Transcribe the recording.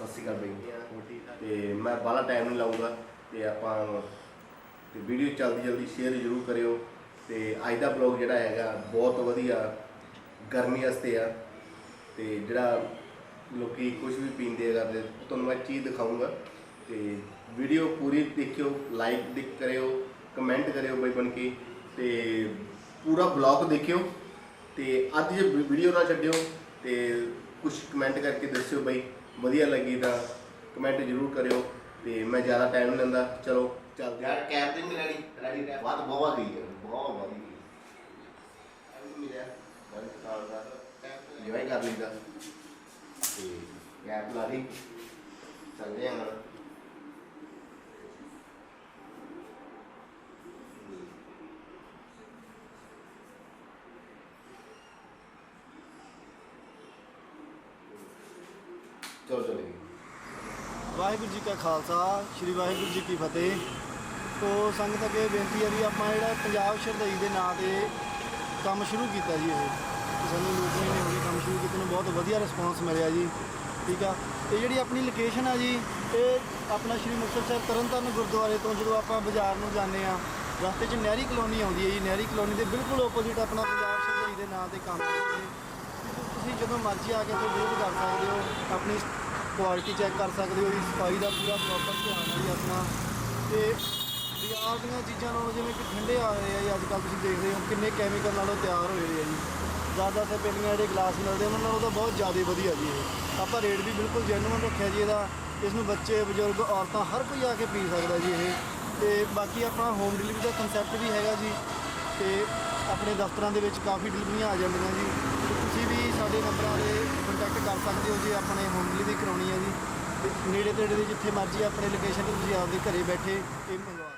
ਸਤਿ ਸ਼੍ਰੀ ਅਕਾਲ ਬਈ। ਤੇ ਮੈਂ ਬਾਹਲਾ ਟਾਈਮ ਨਹੀਂ ਲਾਉਂਗਾ ਤੇ ਆਪਾਂ ਤੇ ਵੀਡੀਓ ਜਲਦੀ ਜਲਦੀ ਸ਼ੇਅਰ ਜ਼ਰੂਰ ਕਰਿਓ। ਤੇ ਅੱਜ ਦਾ ਬਲੌਗ ਜਿਹੜਾ ਹੈਗਾ ਬਹੁਤ ਵਧੀਆ ਗਰਮੀ ਵਾਸਤੇ ਆ। ਤੇ ਜਿਹੜਾ ਲੋਕੀ ਕੁਝ ਵੀ ਪੀਂਦੇ ਆ ਕਰਦੇ ਤੁਹਾਨੂੰ ਮੈਂ ਚੀਜ਼ ਦਿਖਾਉਂਗਾ ਤੇ ਵੀਡੀਓ ਪੂਰੀ ਦੇਖਿਓ ਲਾਈਕ ਦਿਕ ਕਰਿਓ ਕਮੈਂਟ ਕਰਿਓ ਬਈ ਬਣ ਕੇ। ਤੇ ਪੂਰਾ ਬਲੌਗ ਦੇਖਿਓ। ਤੇ ਅੱਜ ਜੇ ਵੀਡੀਓ ਨਾ ਛੱਡਿਓ ਤੇ ਕੁਝ ਕਮੈਂਟ ਕਰਕੇ ਦੱਸਿਓ ਬਈ। ਵਧੀਆ ਲੱਗੀ ਤਾਂ ਕਮੈਂਟ ਜ਼ਰੂਰ ਕਰਿਓ ਤੇ ਮੈਂ ਜ਼ਿਆਦਾ ਟਾਈਮ ਨਹੀਂ ਲੈਂਦਾ ਚਲੋ ਚੱਲਦੇ ਯਾਰ ਕੈਪ ਤੇ ਨਹੀਂ ਰੈਡੀ ਰੈਡੀ ਕੈਪ ਬਾਤ ਬਹੁਤ ਗਈ ਹੈ ਬਹੁਤ ਵਧੀਆ ਮਿਲਿਆ। ਬੜੀ ਸਾਲ ਦਾ ਜਿਵੇਂ ਕਰ ਲਈਦਾ। ਤੇ ਗੈਪ ਲਾ ਲਈ। ਚੱਲਦੇ ਹਾਂ ਹੁਣ। ਚਲੋ ਚਲੋ ਵਾਹਿਗੁਰੂ ਜੀ ਕਾ ਖਾਲਸਾ, ਸ੍ਰੀ ਵਾਹਿਗੁਰੂ ਜੀ ਕੀ ਫਤਿਹ। ਤੋ ਸੰਗਤ ਅੱਗੇ ਬੇਨਤੀ ਹੈ ਵੀ ਆਪਾਂ ਜਿਹੜਾ ਪੰਜਾਬ ਸ਼ਰਦਈ ਦੇ ਨਾਂ ਤੇ ਕੰਮ ਸ਼ੁਰੂ ਕੀਤਾ ਜੀ ਇਹ। ਸਾਨੂੰ ਲੋਕ ਮਹੀਨੇ ਹੋ ਕੰਮ ਸ਼ੁਰੂ ਕੀਤੇ ਨੂੰ, ਬਹੁਤ ਵਧੀਆ ਰਿਸਪੌਂਸ ਮਿਲਿਆ ਜੀ। ਠੀਕ ਆ? ਇਹ ਜਿਹੜੀ ਆਪਣੀ ਲੋਕੇਸ਼ਨ ਆ ਜੀ, ਇਹ ਆਪਣਾ ਸ਼੍ਰੀ ਮੁਕਤਸਰ ਸਾਹਿਬ ਤਰਨਤਾਰਨ ਗੁਰਦੁਆਰੇ ਤੋਂ ਜਦੋਂ ਆਪਾਂ ਬਾਜ਼ਾਰ ਨੂੰ ਜਾਂਦੇ ਆ ਰਸਤੇ 'ਚ ਨਹਿਰੀ ਕਲੋਨੀ ਆਉਂਦੀ ਹੈ ਜੀ। ਨਹਿਰੀ ਕਲੋਨੀ ਦੇ ਬਿਲਕੁਲ ਆਪੋਜ਼ਿਟ ਆਪਣਾ ਪੰਜਾਬ ਸ਼ਰਦਈ ਦੇ ਨਾਂ ਤੇ ਕੰਮ ਹੈ ਜੀ ਤੁਸੀਂ ਜਦੋਂ ਮਰਜ਼ੀ ਆ ਕੇ ਇੱਥੇ ਵਿਜ਼ਿਟ ਕਰ ਸਕਦੇ ਹੋ, ਆਪਣੀ ਕੁਆਲਿਟੀ ਚੈੱਕ ਕਰ ਸਕਦੇ ਹੋ ਜੀ, ਸਫ਼ਾਈ ਦਾ ਪੂਰਾ ਪ੍ਰੋਪਰ ਧਿਆਨ ਹੈ ਜੀ ਆਪਣਾ। ਤੇ ਬਾਜ਼ਾਰ ਦੀਆਂ ਚੀਜ਼ਾਂ ਨਾਲੋਂ ਜਿਵੇਂ ਕਿ ਠੰਡੇ ਆ ਰਹੇ ਆ ਜੀ ਅੱਜ ਕੱਲ੍ਹ ਤੁਸੀਂ ਦੇਖਦੇ ਹੋ ਕਿੰਨੇ ਕੈਮੀਕਲ ਨਾਲੋਂ ਤਿਆਰ ਹੋਏ ਆ ਜੀ। ਜ਼ਿਆਦਾ ਸੇ ਪਿੰਡੀਆਂ ਜਿਹੜੇ ਗਲਾਸ ਮਿਲਦੇ ਉਹਨਾਂ ਨਾਲੋਂ ਤਾਂ ਬਹੁਤ ਜ਼ਿਆਦਾ ਵਧੀਆ ਜੀ ਇਹ। ਆਪਾਂ ਰੇਟ ਵੀ ਬਿਲਕੁਲ ਜੈਨੂਅਨ ਰੱਖਿਆ ਜੀ ਇਹਦਾ। ਇਸ ਨੂੰ ਬੱਚੇ, ਬਜ਼ੁਰਗ, ਔਰਤਾਂ ਹਰ ਕੋਈ ਆ ਕੇ ਪੀ ਸਕਦਾ ਜੀ ਇਹ। ਤੇ ਬਾਕੀ ਆਪਣਾ ਹੋਮ ਡਿਲੀਵਰੀ ਦਾ ਕਨਸੈਪਟ ਵੀ ਹੈਗਾ ਜੀ। ਤੇ ਆਪਣੇ ਦਫ਼ਤਰਾਂ ਦੇ ਵਿੱਚ ਕਾਫੀ ਡਿਲੀਵਰੀਆਂ ਆ ਜਾਂਦੀਆਂ ਜੀ। ਤੁਸੀਂ ਵੀ ਸਾਡੇ ਨੰਬਰਾਂ 'ਤੇ ਕੰਟੈਕਟ ਕਰ ਸਕਦੇ ਹੋ ਜੀ ਆਪਣੇ ਹੋਮ ਡਿਲੀਵਰੀ ਕਰਾਉਣੀ ਨੇੜੇ ਤੇੜੇ ਦੇ ਜਿੱਥੇ ਮਰਜ਼ੀ ਆਪਣੇ ਲੋਕੇਸ਼ਨ ਤੇ ਤੁਸੀਂ ਆਪਦੇ ਘਰੇ ਬੈਠੇ ਇਹ ਮੰਗਵਾ